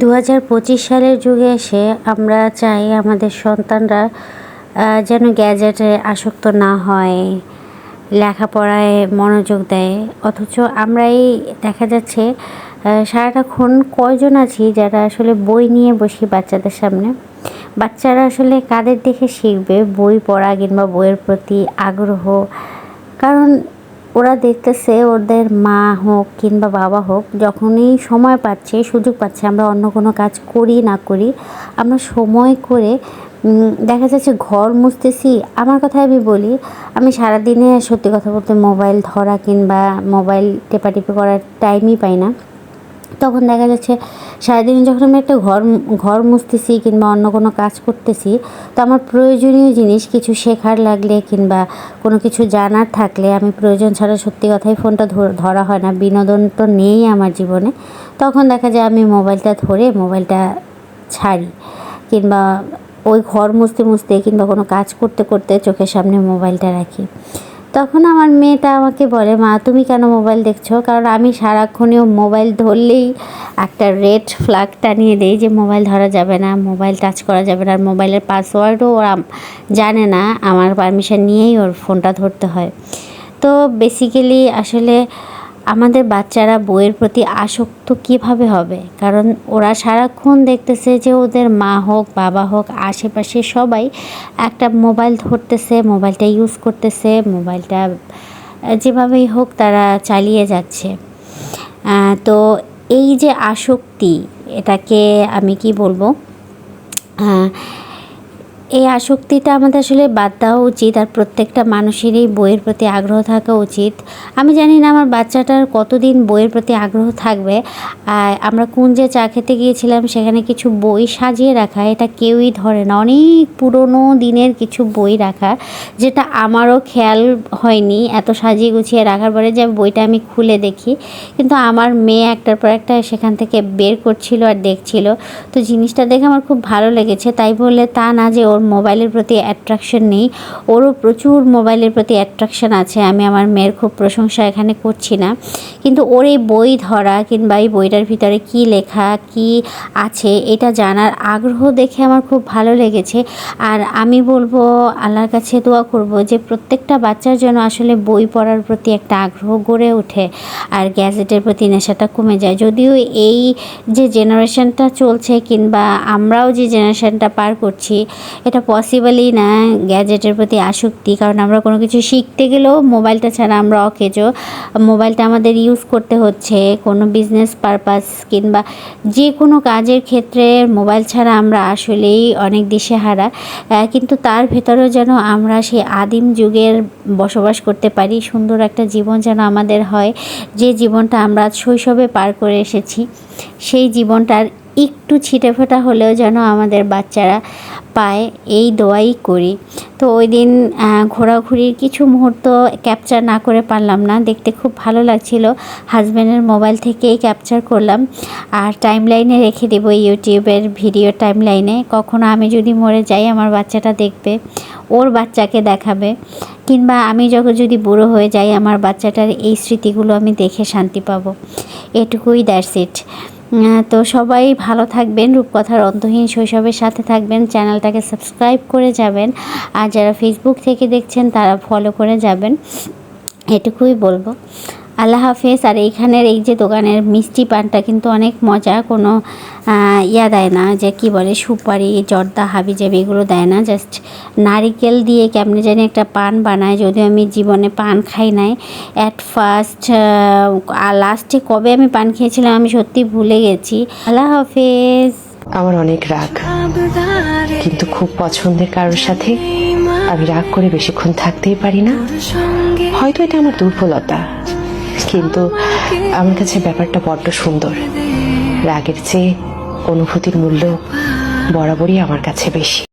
দু হাজার পঁচিশ সালের যুগে এসে আমরা চাই আমাদের সন্তানরা যেন গ্যাজেটে আসক্ত না হয়, লেখাপড়ায় মনোযোগ দেয়। অথচ আমরাই দেখা যাচ্ছে সারাটাক্ষণ কয়জন আছি যারা আসলে বই নিয়ে বসি বাচ্চাদের সামনে? বাচ্চারা আসলে কাদের দেখে শিখবে বই পড়া কিংবা বইয়ের প্রতি আগ্রহ? কারণ ওরা দেখতেছে ওদের মা হোক কিংবা বাবা হোক, যখনই সময় পাচ্ছে, সুযোগ পাচ্ছে, আমরা অন্য কোনো কাজ করি না করি, আমরা সময় করে দেখা যাচ্ছে ঘর মুছতেছি। আমার কথা আমি বলি, আমি সারাদিনে সত্যি কথা বলতে মোবাইল ধরা কিংবা মোবাইল টেপাটিপি করার টাইমই পাই না। তখন দেখা যাচ্ছে সারাদিন যখন আমি একটা ঘর ঘর মুছতেছি কিংবা অন্য কোনো কাজ করতেছি, তো আমার প্রয়োজনীয় জিনিস কিছু শেখার লাগলে কিংবা কোনো কিছু জানার থাকলে আমি প্রয়োজন ছাড়া সত্যি কথাই ফোনটা ধর- হয় না। বিনোদন তো নেই আমার জীবনে। তখন দেখা যায় আমি মোবাইলটা ধরে মোবাইলটা ছাড়ি কিংবা ওই ঘর মুছতে মুছতে কিংবা কোনো কাজ করতে করতে চোখের সামনে মোবাইলটা রাখি। তখন আমার মেয়েটা আমাকে বলে, মা, তুমি কেন মোবাইল দেখছ? কারণ আমি সারাক্ষণে মোবাইল ধরলেই একটা রেড ফ্ল্যাগ টানিয়ে দেই যে মোবাইল ধরা যাবে না, মোবাইল টাচ করা যাবে না, আর মোবাইলের পাসওয়ার্ডও ওরা জানে না, আমার পারমিশন নিয়েই ওর ফোনটা ধরতে হয়। তো বেসিক্যালি আসলে আমাদের বাচ্চারা বইয়ের প্রতি আসক্ত কীভাবে হবে? কারণ ওরা সারাক্ষণ দেখতেছে যে ওদের মা হোক, বাবা হোক, আশেপাশে সবাই একটা মোবাইল ধরতেছে, মোবাইলটা ইউজ করতেছে, মোবাইলটা যেভাবেই হোক তারা চালিয়ে যাচ্ছে। তো এই যে আসক্তি, এটাকে আমি কি বলব? এই আসক্তিটা আমাদের আসলে বাদ দেওয়া উচিত আর প্রত্যেকটা মানুষেরই বইয়ের প্রতি আগ্রহ থাকা উচিত। আমি জানি না আমার বাচ্চাটার কতদিন বইয়ের প্রতি আগ্রহ থাকবে। আমরা কুঞ্জে চা খেতে গিয়েছিলাম সেখানে কিছু বই সাজিয়ে রাখা, এটা কেউই ধরে না। অনেক পুরনো দিনের কিছু বই রাখা, যেটা আমারও খেয়াল হয়নি এত সাজিয়ে গুছিয়ে রাখার পরে যে বইটা আমি খুলে দেখি। কিন্তু আমার মেয়ে একটার পর একটা সেখান থেকে বের করছিল আর দেখছিল। তো জিনিসটা দেখে আমার খুব ভালো লেগেছে। তাই বলে তা না যে ওর মোবাইলের প্রতি অ্যাট্রাকশন নেই। ওরও প্রচুর মোবাইলের প্রতি অ্যাট্রাকশন আছে। আমি আমার মেয়ের খুব প্রশংসা এখানে করছি না। কিন্তু ওর এই বই ধরা কিংবা এই বইটার ভিতরে কি লেখা, কি আছে, এটা জানার আগ্রহ দেখে আমার খুব ভালো লেগেছে। আর আমি বলব, আল্লাহর কাছে দোয়া করব যে প্রত্যেকটা বাচ্চার জন্য আসলে বই পড়ার প্রতি একটা আগ্রহ গড়ে ওঠে আর গ্যাজেটের প্রতি নেশাটা কমে যায়। যদিও এই যে জেনারেশনটা চলছে কিংবা আমরাও যে জেনারেশনটা পার করছি এটা পসিবলই না গ্যাজেটের প্রতি আসক্তি, কারণ আমরা কোনো কিছু শিখতে গেলেও মোবাইলটা ছাড়া আমরা অকেজো। মোবাইলটা আমাদের ইউজ করতে হচ্ছে, কোনো বিজনেস পারপাস কিংবা যে কোনো কাজের ক্ষেত্রে মোবাইল ছাড়া আমরা আসলেই অনেক দিশেহারা। কিন্তু তার ভেতরেও যেন আমরা সেই আদিম যুগের বসবাস করতে পারি, সুন্দর একটা জীবন যেন আমাদের হয়। যে জীবনটা আমরা শৈশবে পার করে এসেছি, সেই জীবনটার একটু ছিটেফোঁটা হলেও যেন আমাদের বাচ্চারা পায়, এই দোয়াই করি। তো ওই দিন ঘোরাঘুরির কিছু মুহূর্ত ক্যাপচার না করে পারলাম না। দেখতে খুব ভালো লাগছিল। হাজব্যান্ডের মোবাইল থেকেই ক্যাপচার করলাম। আর টাইম লাইনে রেখে দেবো ইউটিউবের ভিডিও টাইম লাইনে কখনো আমি যদি মরে যাই, আমার বাচ্চাটা দেখবে, ওর বাচ্চাকে দেখাবে। কিংবা আমি যখন যদি বুড়ো হয়ে যাই, আমার বাচ্চাটার এই স্মৃতিগুলো আমি দেখে শান্তি পাবো। এটুকুই দ্যাটস ইট তো সবাই ভালো থাকবেন, রূপকথার অন্তহীন শৈশবের সাথে থাকবেন, চ্যানেলটাকে সাবস্ক্রাইব করে যাবেন, আর যারা ফেসবুক থেকে দেখছেন তারা ফলো করে যাবেন, এটুকুই বলব। আল্লাহ হাফেজ। আর এইখানের এই যে দোকানের মিষ্টি পানটা কিন্তু অনেক মজা, কোনো ইয়া দেয় না, যে কি বলে, সুপারি, জর্দা, হাবিজাবি এগুলো দেয় না। জাস্ট নারিকেল দিয়ে কেমনে জানি একটা পান বানায়, যদিও আমি জীবনে পান খাই নাই। অ্যাট ফার্স্ট লাস্টে কবে আমি পান খেয়েছিলাম আমি সত্যি ভুলে গেছি। আল্লাহ হাফেজ। আমার অনেক রাগ, কিন্তু খুব পছন্দের কারোর সাথে আমি রাগ করে বেশিক্ষণ থাকতেই পারি না। হয়তো এটা আমার দুর্বলতা। কিন্তু আমার কাছে ব্যাপারটা বড্ড সুন্দর। রাগের চেয়ে অনুভূতির মূল্য বরাবরই আমার কাছে বেশি।